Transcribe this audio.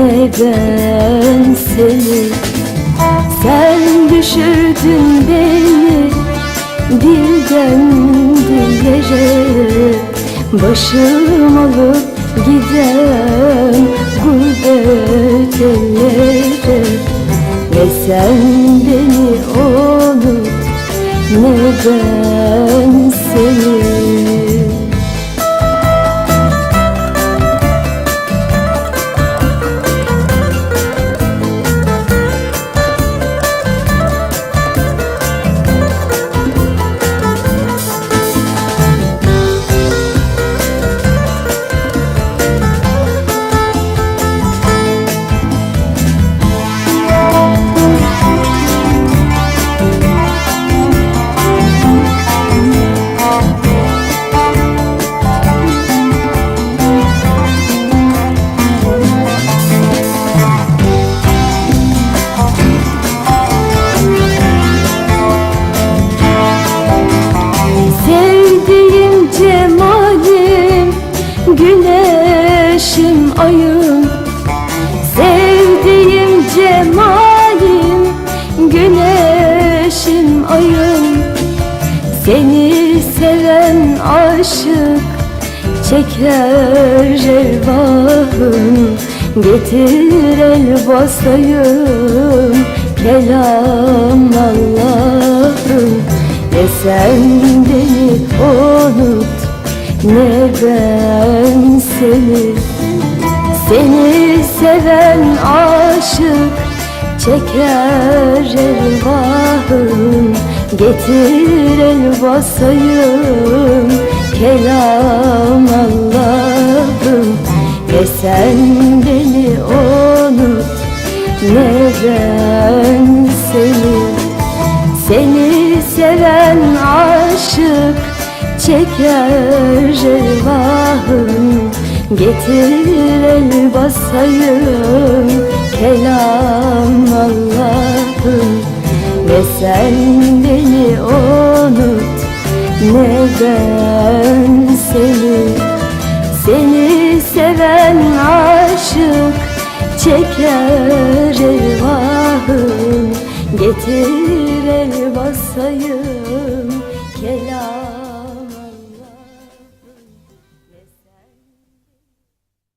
Ne ben seni? Sen düşürdün beni Dilden dillere. Başım alıp giden Gurbet ellere. Ne sen beni unut Ne ben seni Güneşim ayım Sevdiğim cemalim Güneşim ayım. Seni seven aşık Çeker elvahım Getir el basayım Kelam Allah'ım. Ne sen beni unut Ne ben seni Seni seven aşık Çeker elvahım Getir el basayım Kelam Allah'ım. Ne sen beni unut Ne ben seni? Seni seven aşık çeker elvahım Getir el basayım. Kelam Allah'ım. Ne sen beni unut. Ne ben seni? Seni seven aşık çeker elvahım Getir el basayım. Kelam